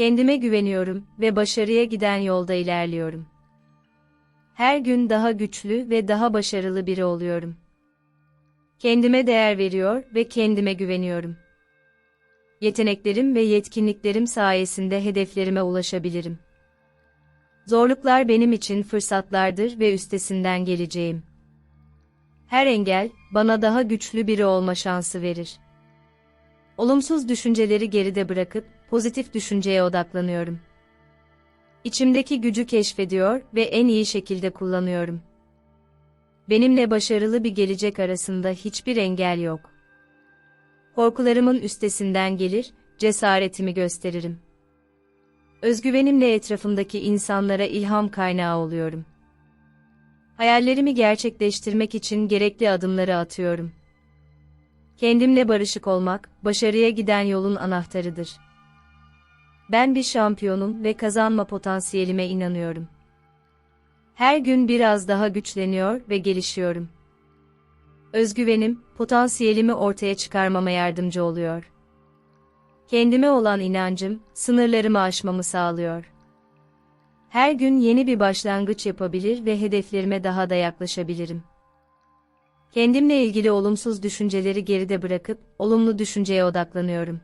Kendime güveniyorum ve başarıya giden yolda ilerliyorum. Her gün daha güçlü ve daha başarılı biri oluyorum. Kendime değer veriyor ve kendime güveniyorum. Yeteneklerim ve yetkinliklerim sayesinde hedeflerime ulaşabilirim. Zorluklar benim için fırsatlardır ve üstesinden geleceğim. Her engel, bana daha güçlü biri olma şansı verir. Olumsuz düşünceleri geride bırakıp, pozitif düşünceye odaklanıyorum. İçimdeki gücü keşfediyor ve en iyi şekilde kullanıyorum. Benimle başarılı bir gelecek arasında hiçbir engel yok. Korkularımın üstesinden gelir, cesaretimi gösteririm. Özgüvenimle etrafımdaki insanlara ilham kaynağı oluyorum. Hayallerimi gerçekleştirmek için gerekli adımları atıyorum. Kendimle barışık olmak, başarıya giden yolun anahtarıdır. Ben bir şampiyonum ve kazanma potansiyelime inanıyorum. Her gün biraz daha güçleniyor ve gelişiyorum. Özgüvenim, potansiyelimi ortaya çıkarmama yardımcı oluyor. Kendime olan inancım, sınırlarımı aşmamı sağlıyor. Her gün yeni bir başlangıç yapabilir ve hedeflerime daha da yaklaşabilirim. Kendimle ilgili olumsuz düşünceleri geride bırakıp, olumlu düşünceye odaklanıyorum.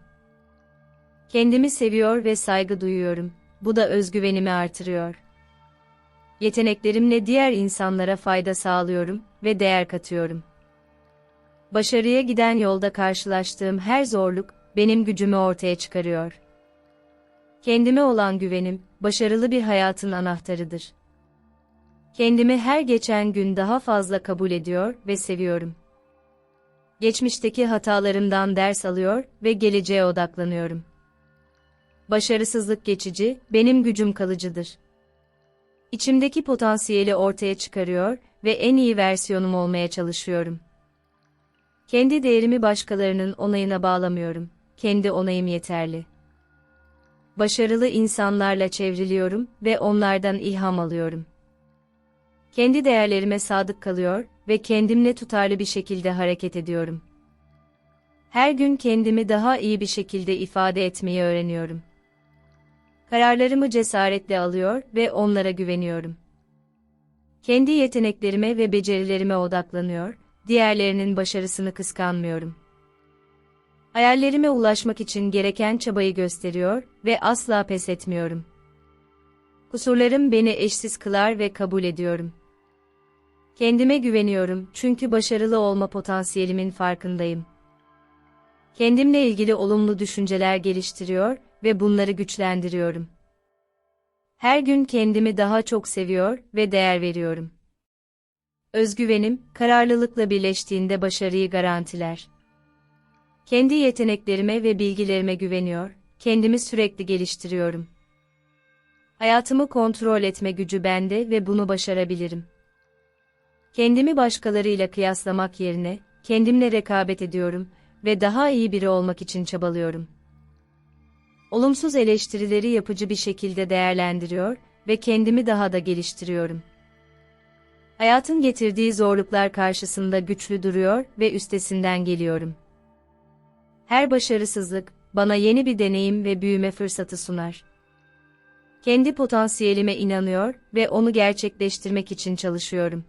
Kendimi seviyor ve saygı duyuyorum. Bu da özgüvenimi artırıyor. Yeteneklerimle diğer insanlara fayda sağlıyorum ve değer katıyorum. Başarıya giden yolda karşılaştığım her zorluk benim gücümü ortaya çıkarıyor. Kendime olan güvenim, başarılı bir hayatın anahtarıdır. Kendimi her geçen gün daha fazla kabul ediyor ve seviyorum. Geçmişteki hatalarımdan ders alıyor ve geleceğe odaklanıyorum. Başarısızlık geçici, benim gücüm kalıcıdır. İçimdeki potansiyeli ortaya çıkarıyor ve en iyi versiyonum olmaya çalışıyorum. Kendi değerimi başkalarının onayına bağlamıyorum. Kendi onayım yeterli. Başarılı insanlarla çevriliyorum ve onlardan ilham alıyorum. Kendi değerlerime sadık kalıyor ve kendimle tutarlı bir şekilde hareket ediyorum. Her gün kendimi daha iyi bir şekilde ifade etmeyi öğreniyorum. Kararlarımı cesaretle alıyor ve onlara güveniyorum. Kendi yeteneklerime ve becerilerime odaklanıyor, diğerlerinin başarısını kıskanmıyorum. Hayallerime ulaşmak için gereken çabayı gösteriyor ve asla pes etmiyorum. Kusurlarım beni eşsiz kılar ve kabul ediyorum. Kendime güveniyorum çünkü başarılı olma potansiyelimin farkındayım. Kendimle ilgili olumlu düşünceler geliştiriyor ve bunları güçlendiriyorum. Her gün kendimi daha çok seviyor ve değer veriyorum. Özgüvenim, kararlılıkla birleştiğinde başarıyı garantiler. Kendi yeteneklerime ve bilgilerime güveniyor, kendimi sürekli geliştiriyorum. Hayatımı kontrol etme gücü bende ve bunu başarabilirim. Kendimi başkalarıyla kıyaslamak yerine, kendimle rekabet ediyorum ve daha iyi biri olmak için çabalıyorum. Olumsuz eleştirileri yapıcı bir şekilde değerlendiriyor ve kendimi daha da geliştiriyorum. Hayatın getirdiği zorluklar karşısında güçlü duruyor ve üstesinden geliyorum. Her başarısızlık, bana yeni bir deneyim ve büyüme fırsatı sunar. Kendi potansiyelime inanıyor ve onu gerçekleştirmek için çalışıyorum.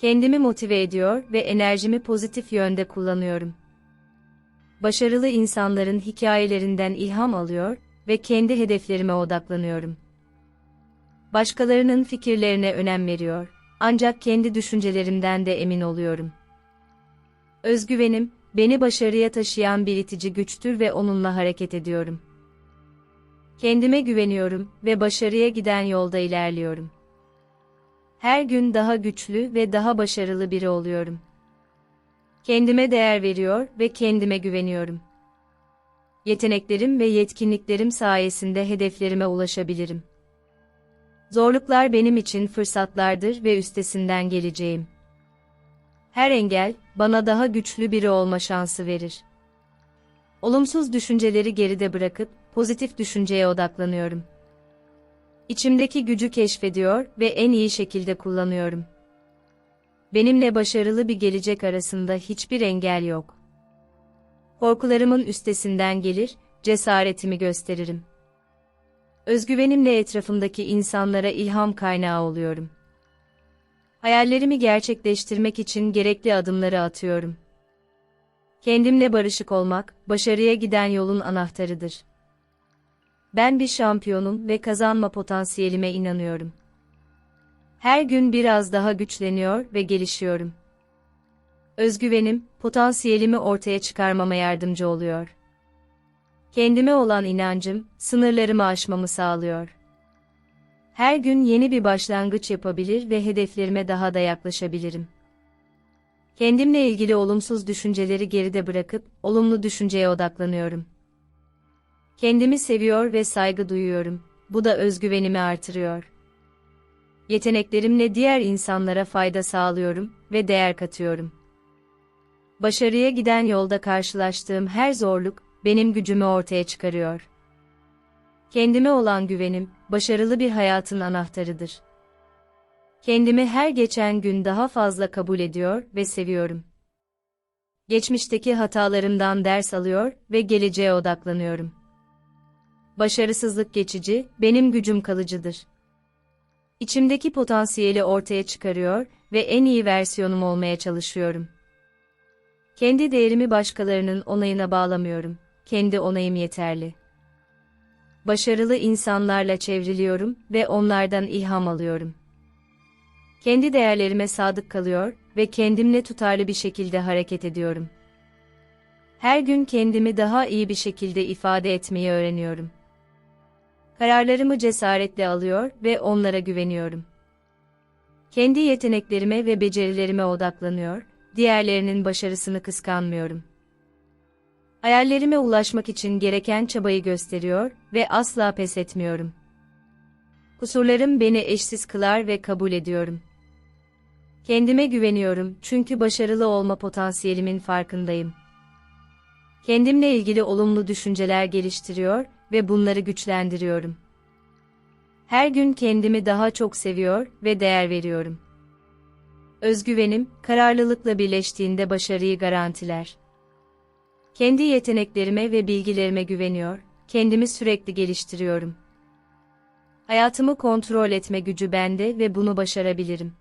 Kendimi motive ediyor ve enerjimi pozitif yönde kullanıyorum. Başarılı insanların hikayelerinden ilham alıyor ve kendi hedeflerime odaklanıyorum. Başkalarının fikirlerine önem veriyor, ancak kendi düşüncelerimden de emin oluyorum. Özgüvenim, beni başarıya taşıyan bir itici güçtür ve onunla hareket ediyorum. Kendime güveniyorum ve başarıya giden yolda ilerliyorum. Her gün daha güçlü ve daha başarılı biri oluyorum. Kendime değer veriyor ve kendime güveniyorum. Yeteneklerim ve yetkinliklerim sayesinde hedeflerime ulaşabilirim. Zorluklar benim için fırsatlardır ve üstesinden geleceğim. Her engel, bana daha güçlü biri olma şansı verir. Olumsuz düşünceleri geride bırakıp, pozitif düşünceye odaklanıyorum. İçimdeki gücü keşfediyor ve en iyi şekilde kullanıyorum. Benimle başarılı bir gelecek arasında hiçbir engel yok. Korkularımın üstesinden gelir, cesaretimi gösteririm. Özgüvenimle etrafımdaki insanlara ilham kaynağı oluyorum. Hayallerimi gerçekleştirmek için gerekli adımları atıyorum. Kendimle barışık olmak, başarıya giden yolun anahtarıdır. Ben bir şampiyonum ve kazanma potansiyelime inanıyorum. Her gün biraz daha güçleniyor ve gelişiyorum. Özgüvenim, potansiyelimi ortaya çıkarmama yardımcı oluyor. Kendime olan inancım, sınırlarımı aşmamı sağlıyor. Her gün yeni bir başlangıç yapabilir ve hedeflerime daha da yaklaşabilirim. Kendimle ilgili olumsuz düşünceleri geride bırakıp, olumlu düşünceye odaklanıyorum. Kendimi seviyor ve saygı duyuyorum. Bu da özgüvenimi artırıyor. Yeteneklerimle diğer insanlara fayda sağlıyorum ve değer katıyorum. Başarıya giden yolda karşılaştığım her zorluk, benim gücümü ortaya çıkarıyor. Kendime olan güvenim, başarılı bir hayatın anahtarıdır. Kendimi her geçen gün daha fazla kabul ediyor ve seviyorum. Geçmişteki hatalarımdan ders alıyor ve geleceğe odaklanıyorum. Başarısızlık geçici, benim gücüm kalıcıdır. İçimdeki potansiyeli ortaya çıkarıyor ve en iyi versiyonum olmaya çalışıyorum. Kendi değerimi başkalarının onayına bağlamıyorum. Kendi onayım yeterli. Başarılı insanlarla çevriliyorum ve onlardan ilham alıyorum. Kendi değerlerime sadık kalıyor ve kendimle tutarlı bir şekilde hareket ediyorum. Her gün kendimi daha iyi bir şekilde ifade etmeyi öğreniyorum. Kararlarımı cesaretle alıyor ve onlara güveniyorum. Kendi yeteneklerime ve becerilerime odaklanıyor, diğerlerinin başarısını kıskanmıyorum. Hayallerime ulaşmak için gereken çabayı gösteriyor ve asla pes etmiyorum. Kusurlarım beni eşsiz kılar ve kabul ediyorum. Kendime güveniyorum çünkü başarılı olma potansiyelimin farkındayım. Kendimle ilgili olumlu düşünceler geliştiriyor ve bunları güçlendiriyorum. Her gün kendimi daha çok seviyor ve değer veriyorum. Özgüvenim, kararlılıkla birleştiğinde başarıyı garantiler. Kendi yeteneklerime ve bilgilerime güveniyor, kendimi sürekli geliştiriyorum. Hayatımı kontrol etme gücü bende ve bunu başarabilirim.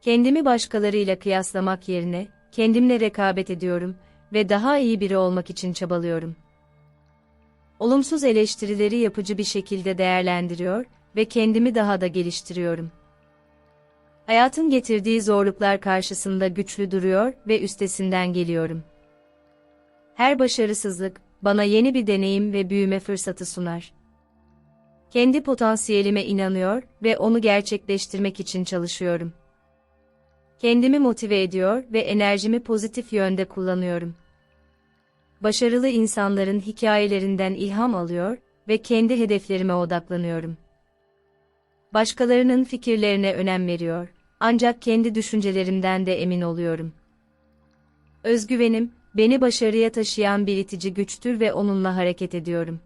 Kendimi başkalarıyla kıyaslamak yerine, kendimle rekabet ediyorum ve daha iyi biri olmak için çabalıyorum. Olumsuz eleştirileri yapıcı bir şekilde değerlendiriyor ve kendimi daha da geliştiriyorum. Hayatın getirdiği zorluklar karşısında güçlü duruyor ve üstesinden geliyorum. Her başarısızlık, bana yeni bir deneyim ve büyüme fırsatı sunar. Kendi potansiyelime inanıyor ve onu gerçekleştirmek için çalışıyorum. Kendimi motive ediyor ve enerjimi pozitif yönde kullanıyorum. Başarılı insanların hikayelerinden ilham alıyor ve kendi hedeflerime odaklanıyorum. Başkalarının fikirlerine önem veriyor, ancak kendi düşüncelerimden de emin oluyorum. Özgüvenim, beni başarıya taşıyan bir itici güçtür ve onunla hareket ediyorum.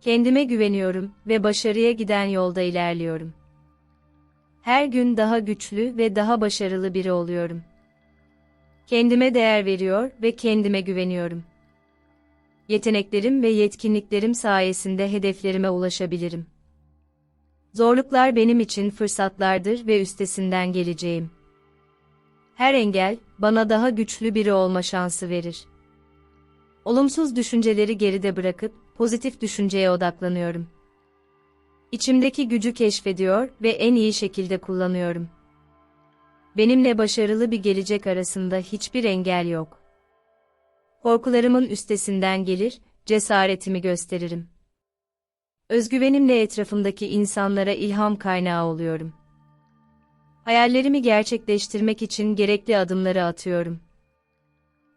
Kendime güveniyorum ve başarıya giden yolda ilerliyorum. Her gün daha güçlü ve daha başarılı biri oluyorum. Kendime değer veriyor ve kendime güveniyorum. Yeteneklerim ve yetkinliklerim sayesinde hedeflerime ulaşabilirim. Zorluklar benim için fırsatlardır ve üstesinden geleceğim. Her engel, bana daha güçlü biri olma şansı verir. Olumsuz düşünceleri geride bırakıp, pozitif düşünceye odaklanıyorum. İçimdeki gücü keşfediyor ve en iyi şekilde kullanıyorum. Benimle başarılı bir gelecek arasında hiçbir engel yok. Korkularımın üstesinden gelir, cesaretimi gösteririm. Özgüvenimle etrafımdaki insanlara ilham kaynağı oluyorum. Hayallerimi gerçekleştirmek için gerekli adımları atıyorum.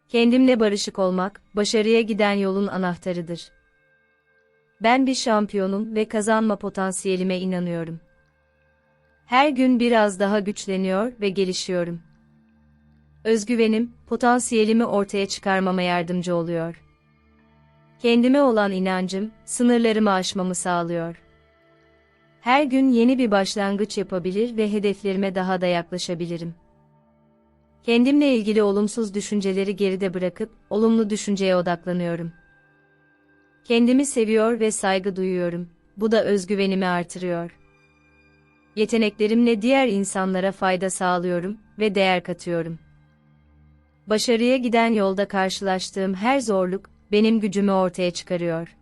Kendimle barışık olmak, başarıya giden yolun anahtarıdır. Ben bir şampiyonum ve kazanma potansiyelime inanıyorum. Her gün biraz daha güçleniyor ve gelişiyorum. Özgüvenim, potansiyelimi ortaya çıkarmama yardımcı oluyor. Kendime olan inancım, sınırlarımı aşmamı sağlıyor. Her gün yeni bir başlangıç yapabilir ve hedeflerime daha da yaklaşabilirim. Kendimle ilgili olumsuz düşünceleri geride bırakıp, olumlu düşünceye odaklanıyorum. Kendimi seviyor ve saygı duyuyorum. Bu da özgüvenimi artırıyor. Yeteneklerimle diğer insanlara fayda sağlıyorum ve değer katıyorum. Başarıya giden yolda karşılaştığım her zorluk benim gücümü ortaya çıkarıyor.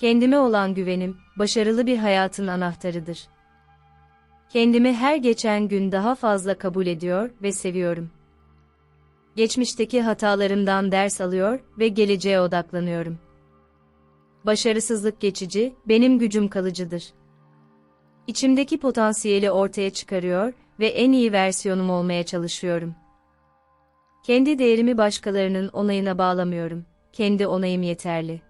Kendime olan güvenim başarılı bir hayatın anahtarıdır. Kendimi her geçen gün daha fazla kabul ediyor ve seviyorum. Geçmişteki hatalarımdan ders alıyor ve geleceğe odaklanıyorum. Başarısızlık geçici, benim gücüm kalıcıdır. İçimdeki potansiyeli ortaya çıkarıyor ve en iyi versiyonum olmaya çalışıyorum. Kendi değerimi başkalarının onayına bağlamıyorum. Kendi onayım yeterli.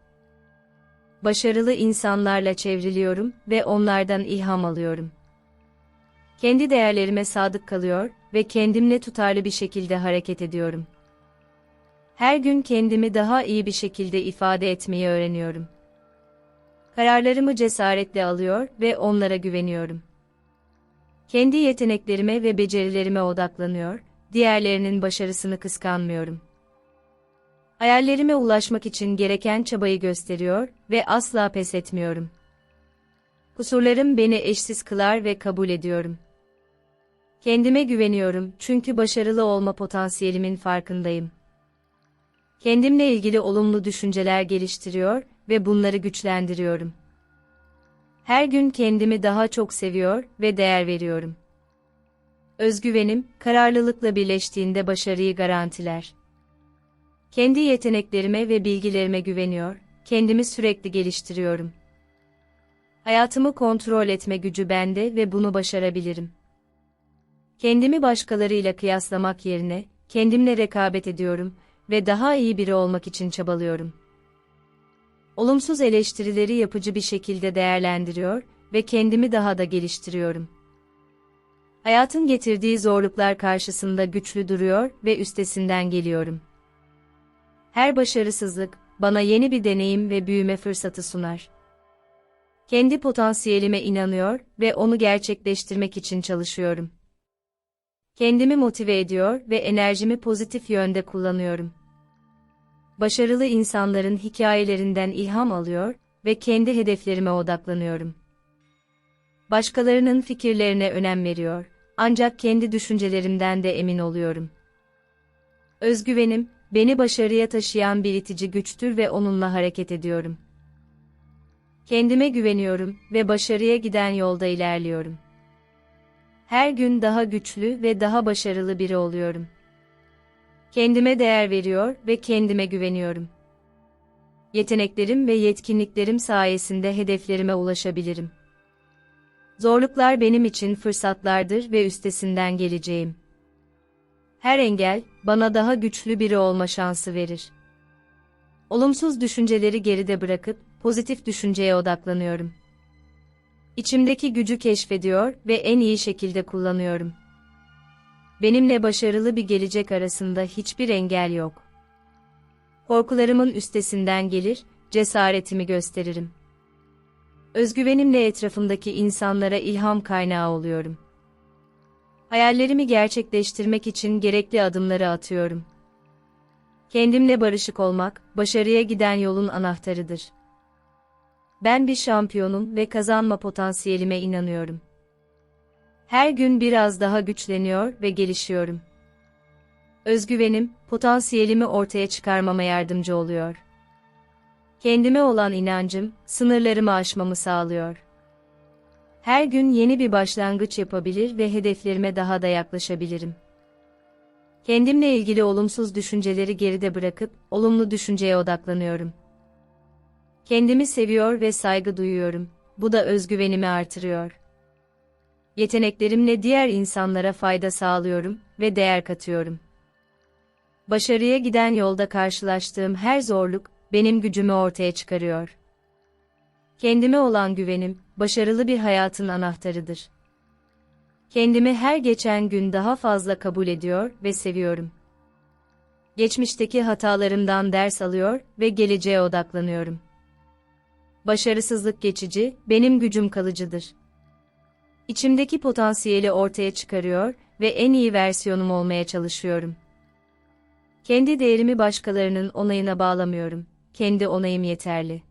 Başarılı insanlarla çevriliyorum ve onlardan ilham alıyorum. Kendi değerlerime sadık kalıyor ve kendimle tutarlı bir şekilde hareket ediyorum. Her gün kendimi daha iyi bir şekilde ifade etmeyi öğreniyorum. Kararlarımı cesaretle alıyor ve onlara güveniyorum. Kendi yeteneklerime ve becerilerime odaklanıyor, diğerlerinin başarısını kıskanmıyorum. Hayallerime ulaşmak için gereken çabayı gösteriyor ve asla pes etmiyorum. Kusurlarım beni eşsiz kılar ve kabul ediyorum. Kendime güveniyorum çünkü başarılı olma potansiyelimin farkındayım. Kendimle ilgili olumlu düşünceler geliştiriyor ve bunları güçlendiriyorum. Her gün kendimi daha çok seviyor ve değer veriyorum. Özgüvenim, kararlılıkla birleştiğinde başarıyı garantiler. Kendi yeteneklerime ve bilgilerime güveniyor, kendimi sürekli geliştiriyorum. Hayatımı kontrol etme gücü bende ve bunu başarabilirim. Kendimi başkalarıyla kıyaslamak yerine, kendimle rekabet ediyorum ve daha iyi biri olmak için çabalıyorum. Olumsuz eleştirileri yapıcı bir şekilde değerlendiriyor ve kendimi daha da geliştiriyorum. Hayatın getirdiği zorluklar karşısında güçlü duruyor ve üstesinden geliyorum. Her başarısızlık, bana yeni bir deneyim ve büyüme fırsatı sunar. Kendi potansiyelime inanıyor ve onu gerçekleştirmek için çalışıyorum. Kendimi motive ediyor ve enerjimi pozitif yönde kullanıyorum. Başarılı insanların hikayelerinden ilham alıyor ve kendi hedeflerime odaklanıyorum. Başkalarının fikirlerine önem veriyor, ancak kendi düşüncelerimden de emin oluyorum. Özgüvenim, beni başarıya taşıyan bir itici güçtür ve onunla hareket ediyorum. Kendime güveniyorum ve başarıya giden yolda ilerliyorum. Her gün daha güçlü ve daha başarılı biri oluyorum. Kendime değer veriyor ve kendime güveniyorum. Yeteneklerim ve yetkinliklerim sayesinde hedeflerime ulaşabilirim. Zorluklar benim için fırsatlardır ve üstesinden geleceğim. Her engel, bana daha güçlü biri olma şansı verir. Olumsuz düşünceleri geride bırakıp, pozitif düşünceye odaklanıyorum. İçimdeki gücü keşfediyor ve en iyi şekilde kullanıyorum. Benimle başarılı bir gelecek arasında hiçbir engel yok. Korkularımın üstesinden gelir, cesaretimi gösteririm. Özgüvenimle etrafımdaki insanlara ilham kaynağı oluyorum. Hayallerimi gerçekleştirmek için gerekli adımları atıyorum. Kendimle barışık olmak, başarıya giden yolun anahtarıdır. Ben bir şampiyonum ve kazanma potansiyelime inanıyorum. Her gün biraz daha güçleniyor ve gelişiyorum. Özgüvenim, potansiyelimi ortaya çıkarmama yardımcı oluyor. Kendime olan inancım, sınırlarımı aşmamı sağlıyor. Her gün yeni bir başlangıç yapabilir ve hedeflerime daha da yaklaşabilirim. Kendimle ilgili olumsuz düşünceleri geride bırakıp, olumlu düşünceye odaklanıyorum. Kendimi seviyor ve saygı duyuyorum. Bu da özgüvenimi artırıyor. Yeteneklerimle diğer insanlara fayda sağlıyorum ve değer katıyorum. Başarıya giden yolda karşılaştığım her zorluk benim gücümü ortaya çıkarıyor. Kendime olan güvenim başarılı bir hayatın anahtarıdır. Kendimi her geçen gün daha fazla kabul ediyor ve seviyorum. Geçmişteki hatalarımdan ders alıyor ve geleceğe odaklanıyorum. Başarısızlık geçici, benim gücüm kalıcıdır. İçimdeki potansiyeli ortaya çıkarıyor ve en iyi versiyonum olmaya çalışıyorum. Kendi değerimi başkalarının onayına bağlamıyorum. kendi onayım yeterli.